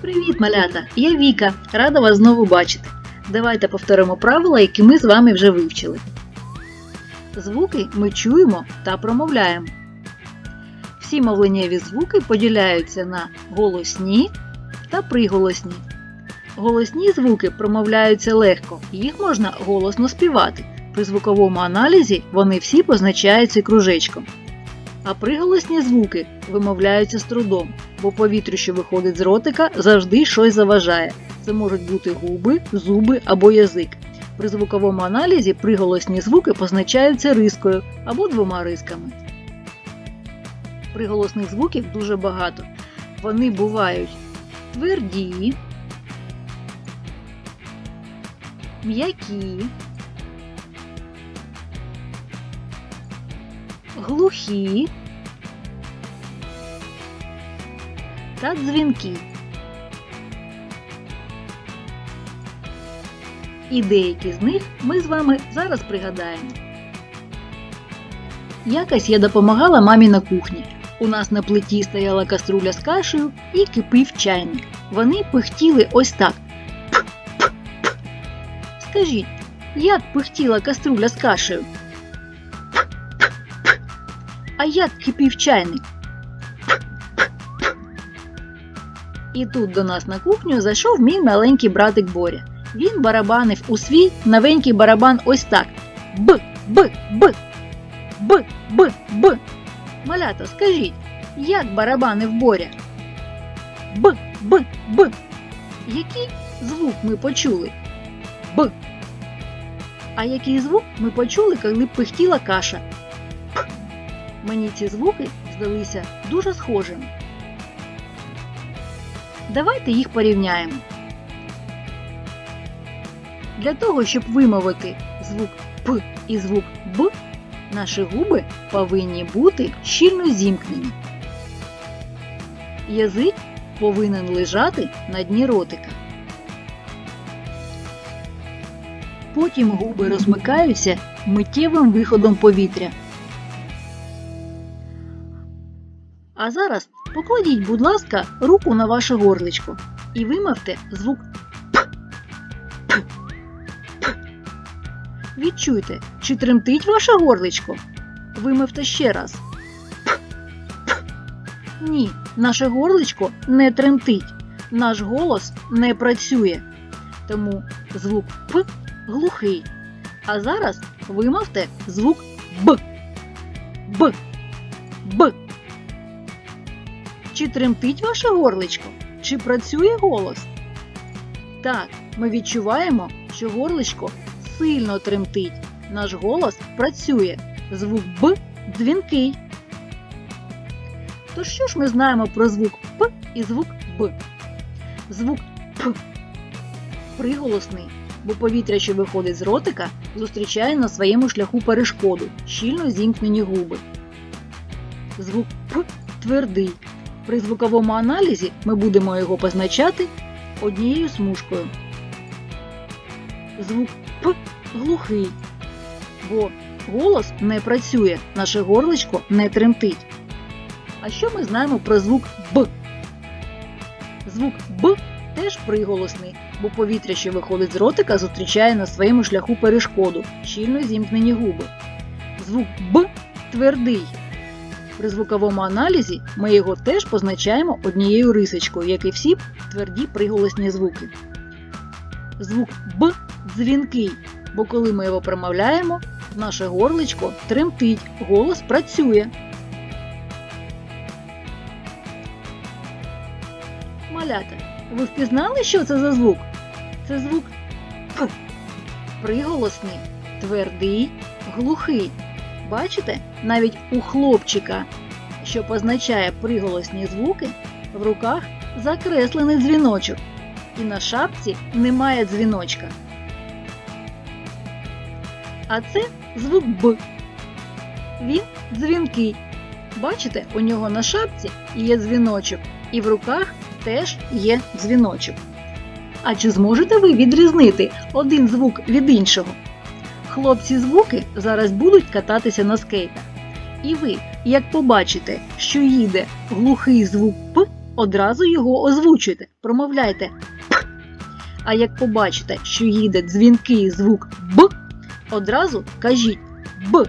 Привіт, малята! Я Віка, рада вас знову бачити. Давайте повторимо правила, які ми з вами вже вивчили. Звуки ми чуємо та промовляємо. Всі мовленнєві звуки поділяються на голосні та приголосні. Голосні звуки промовляються легко, їх можна голосно співати. При звуковому аналізі вони всі позначаються кружечком. А приголосні звуки вимовляються з трудом, бо повітрю, що виходить з ротика, завжди щось заважає. Це можуть бути губи, зуби або язик. При звуковому аналізі приголосні звуки позначаються рискою або двома рисками. Приголосних звуків дуже багато. Вони бувають тверді, м'які, глухі та дзвінки. І деякі з них ми з вами зараз пригадаємо. Якось я допомагала мамі на кухні. У нас на плиті стояла каструля з кашею і кипів чайник. Вони пихтіли ось так. Скажіть, як пихтіла каструля з кашею? А як кипів чайник? І тут до нас на кухню зайшов мій маленький братик Боря. Він барабанив у свій новенький барабан ось так. Б, б, б. Б, б, б. Малята, скажіть, як барабанив Боря? Б, б, б. Який звук ми почули? Б. А який звук ми почули, коли пихтіла каша? П. Мені ці звуки здалися дуже схожими. Давайте їх порівняємо. Для того, щоб вимовити звук П і звук Б, наші губи повинні бути щільно зімкнені. Язик повинен лежати на дні ротика. Потім губи розмикаються миттєвим виходом повітря. А зараз покладіть, будь ласка, руку на ваше горличко і вимовте звук П. П. П. Відчуйте, чи тремтить ваше горличко? Вимовте ще раз. П. П. Ні, наше горличко не тремтить. Наш голос не працює. Тому звук П глухий. А зараз вимовте звук Б. Чи тремтить ваше горличко? Чи працює голос? Так, ми відчуваємо, що горличко сильно тремтить. Наш голос працює. Звук Б дзвінкий. То що ж ми знаємо про звук П і звук Б? Звук П приголосний, бо повітря, що виходить з ротика, зустрічає на своєму шляху перешкоду, щільно зімкнені губи. Звук П твердий. При звуковому аналізі ми будемо його позначати однією смужкою. Звук П глухий, бо голос не працює, наше горличко не тремтить. А що ми знаємо про звук Б? Звук Б теж приголосний, бо повітря, що виходить з ротика, зустрічає на своєму шляху перешкоду, щільно зімкнені губи. Звук Б твердий. При звуковому аналізі ми його теж позначаємо однією рисочкою, як і всі тверді приголосні звуки. Звук Б дзвінкий, бо коли ми його промовляємо, наше горличко тремтить, голос працює. Малята, ви впізнали, що це за звук? Це звук П. Приголосний, твердий, глухий. Бачите, навіть у хлопчика, що позначає приголосні звуки, в руках закреслений дзвіночок, і на шапці немає дзвіночка. А це звук Б. Він дзвінкий. Бачите, у нього на шапці є дзвіночок, і в руках теж є дзвіночок. А чи зможете ви відрізнити один звук від іншого? Хлопці звуки зараз будуть кататися на скейтах. І ви, як побачите, що їде глухий звук П одразу його озвучуйте, промовляйте П. А як побачите, що їде дзвінкий звук Б, одразу кажіть Б.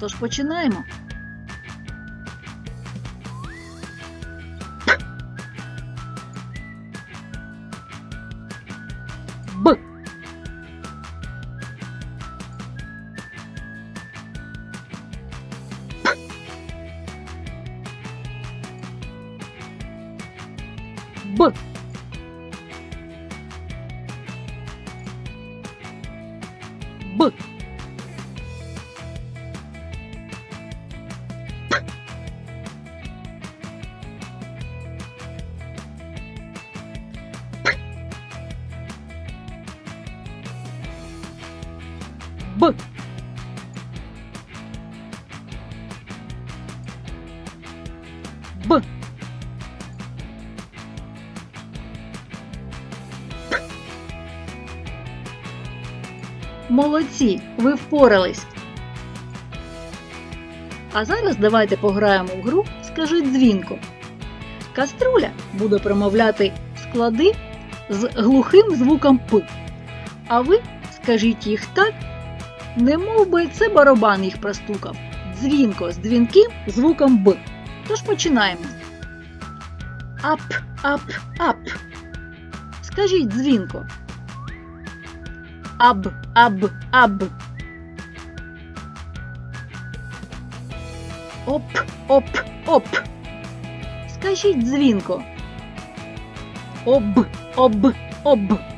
Тож починаємо. Молодці, ви впорались. А зараз давайте пограємо в гру Скажи дзвінко. Каструля буде промовляти склади з глухим звуком П. А ви скажіть їх так, не би це барабан їх простукав. Дзвінко з дзвінким звуком Б. Тож починаємо. Ап, ап, ап. Скажіть дзвінко. Аб, аб, аб. Оп, оп, оп. Скажіть дзвінко. Об, об, об.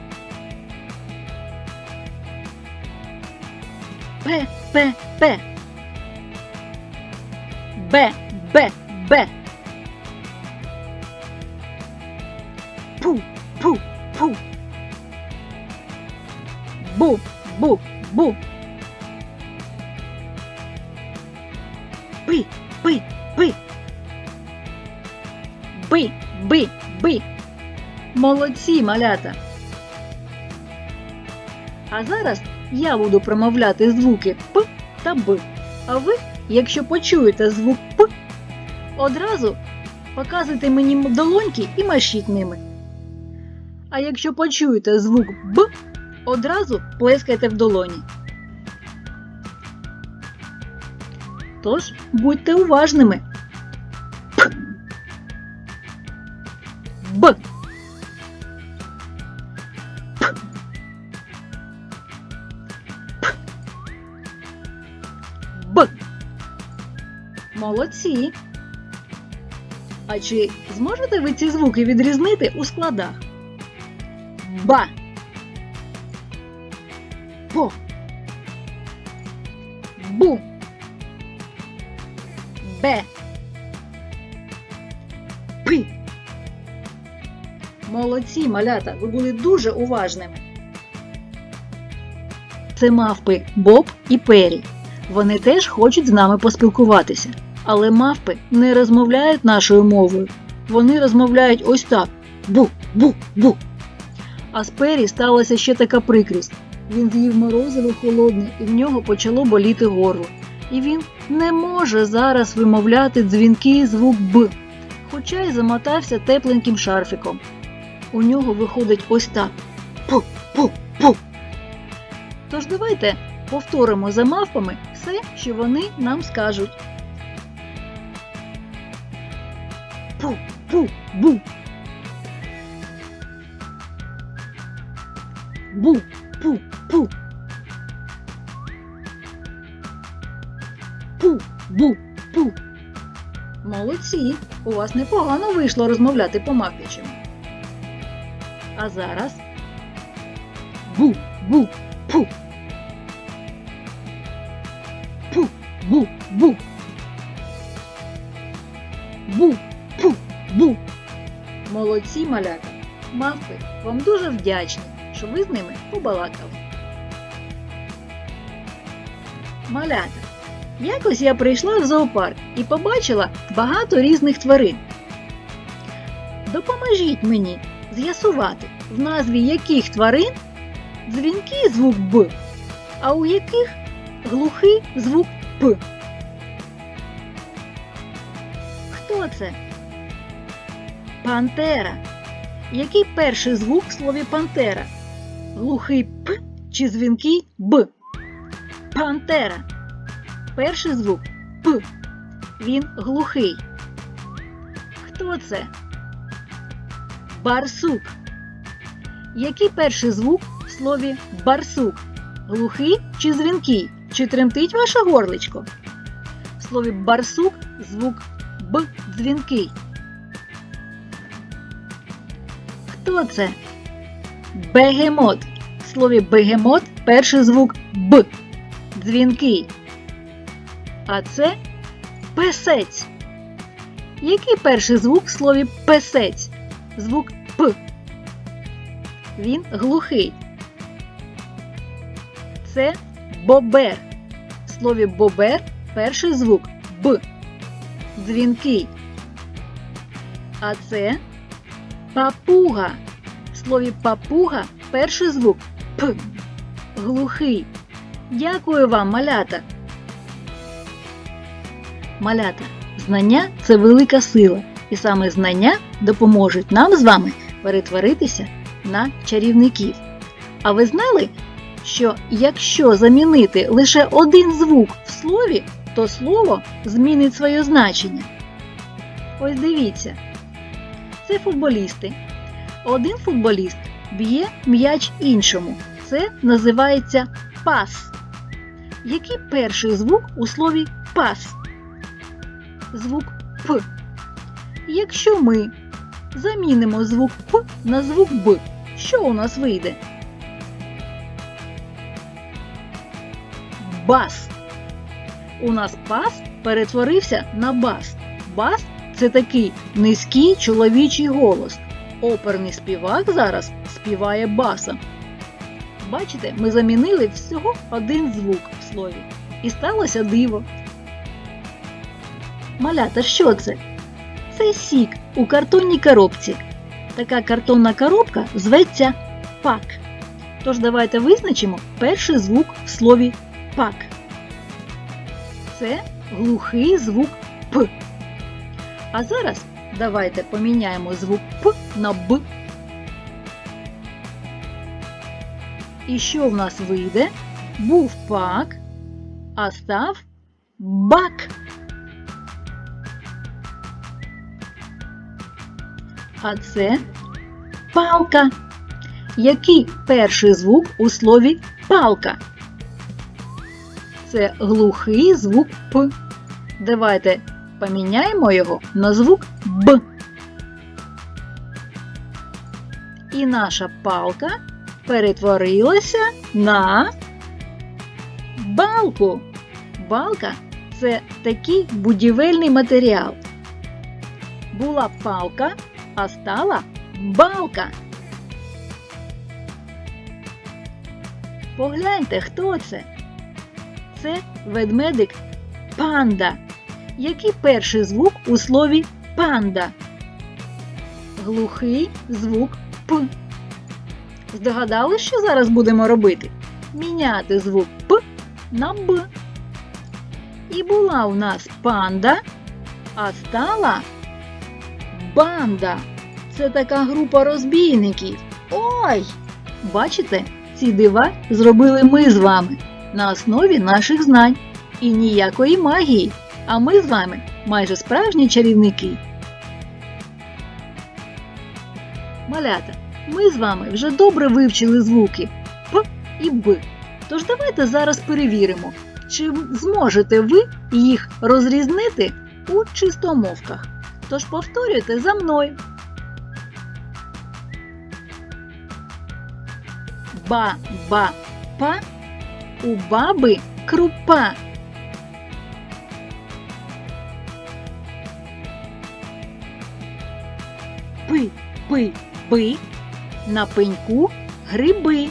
П, П, П. Б, Б, Б. Пу, пу, пу. Бу, бу, бу. Пи, пи, пи. Би, би, би. Молодці, малята. А зараз я буду промовляти звуки П та Б. А ви, якщо почуєте звук П, одразу показуйте мені долоньки і машіть ними. А якщо почуєте звук Б, одразу плескайте в долоні. Тож будьте уважними. П. Б. Молодці. А чи зможете ви ці звуки відрізнити у складах? Ба. По. Бу. Бе. Пи. Молодці, малята, ви були дуже уважними. Це мавпи Боб і Пері. Вони теж хочуть з нами поспілкуватися. Але мавпи не розмовляють нашою мовою. Вони розмовляють ось так: бу, бу, бу. А з Пері сталася ще така прикрість. Він з'їв морозиво холодне, і в нього почало боліти горло. І він не може зараз вимовляти дзвінкий звук Б, хоча й замотався тепленьким шарфіком. У нього виходить ось так: пу, пу, пу. Тож давайте повторимо за мавпами все, що вони нам скажуть. Пу, пу, бу. Бу, пу, пу. Пу, бу, пу. Молодці! У вас непогано вийшло розмовляти по мавпічому. А зараз бу, бу, Молодці, малята. Мавпи вам дуже вдячні, що ви з ними побалакали. Малята. Якось я прийшла в зоопарк і побачила багато різних тварин. Допоможіть мені з'ясувати, в назві яких тварин дзвінкий звук Б, а у яких глухий звук П. Хто це? Пантера. Який перший звук в слові пантера? Глухий П чи дзвінкий Б? Пантера. Перший звук П. Він глухий. Хто це? Барсук. Який перший звук в слові барсук? Глухий чи дзвінкий? Чи тремтить ваше горличко? В слові барсук звук Б дзвінкий. Хто це? Бегемот. В слові бегемот перший звук Б. Дзвінкий. А це песець. Який перший звук в слові песець? Звук П. Він глухий. Це бобер. В слові бобер перший звук Б. Дзвінкий. А це папуга. В слові папуга перший звук П. Глухий. Дякую вам, малята. Малята, знання це велика сила, і саме знання допоможуть нам з вами перетворитися на чарівників. А ви знали, що якщо замінити лише один звук в слові, то слово змінить своє значення? Ось дивіться. Це футболісти. Один футболіст б'є м'яч іншому. Це називається пас. Який перший звук у слові пас? Звук П. Якщо ми замінимо звук П на звук Б, що у нас вийде? Бас. У нас пас перетворився на бас. Бас це такий низький чоловічий голос. Оперний співак зараз співає басом. Бачите, ми замінили всього один звук в слові. І сталося диво. Малята, що це? Це сік у картонній коробці. Така картонна коробка зветься пак. Тож давайте визначимо перший звук в слові пак. Це глухий звук П. А зараз давайте поміняємо звук П на Б. І що в нас вийде? Був пак, а став бак. А це палка. Який перший звук у слові палка? Це глухий звук П. Давайте поміняємо його на звук Б. І наша палка перетворилася на балку. Балка це такий будівельний матеріал. Була палка, а стала балка. Погляньте, хто це? Це ведмедик панда. Який перший звук у слові панда? Глухий звук П. Здогадали, що зараз будемо робити? Міняти звук П на Б. І була у нас панда, а стала банда. Це така група розбійників. Ой! Бачите, ці дива зробили ми з вами на основі наших знань. І ніякої магії. А ми з вами майже справжні чарівники. Малята, ми з вами вже добре вивчили звуки П і Б. Тож давайте зараз перевіримо, чи зможете ви їх розрізнити у чистомовках. Тож повторюйте за мною. Ба-ба-па у баби крупа. Пи-пи-пи на пеньку гриби.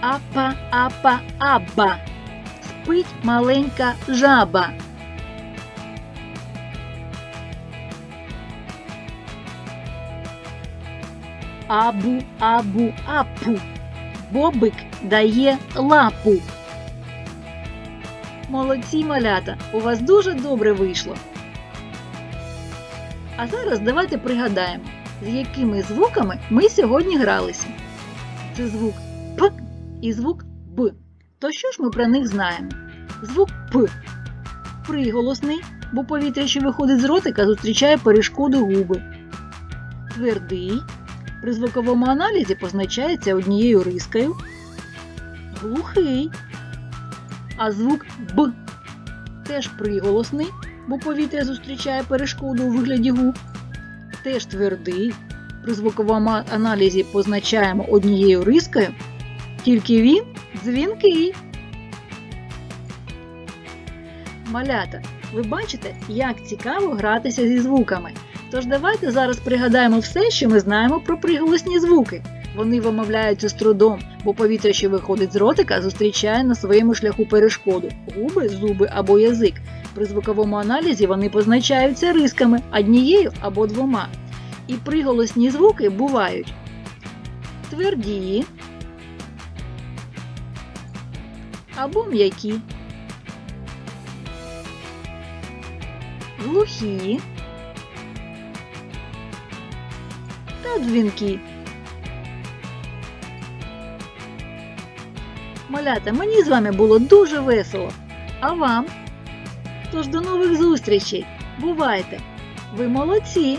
Апа-апа-аба. Спить маленька жаба. Абу-абу-апу. Бобик дає лапу. Молодці малята! У вас дуже добре вийшло. А зараз давайте пригадаємо, з якими звуками ми сьогодні гралися. Це звук П і звук Б. То що ж ми про них знаємо? Звук П приголосний, бо повітря, що виходить з ротика, зустрічає перешкоду губи. Твердий при звуковому аналізі позначається однією рискою. Глухий. А звук Б теж приголосний, бо повітря зустрічає перешкоду у вигляді губ. Теж твердий. При звуковому аналізі позначаємо однією рискою, тільки він дзвінкий. Малята, ви бачите, як цікаво гратися зі звуками. Тож давайте зараз пригадаємо все, що ми знаємо про приголосні звуки. Вони вимовляються з трудом, бо повітря, що виходить з ротика, зустрічає на своєму шляху перешкоду губи, зуби або язик. При звуковому аналізі вони позначаються рисками однією або двома. І приголосні звуки бувають тверді або м'які, глухі та дзвінкі. Малята, мені з вами було дуже весело. А вам? Тож до нових зустрічей! Бувайте! Ви молодці!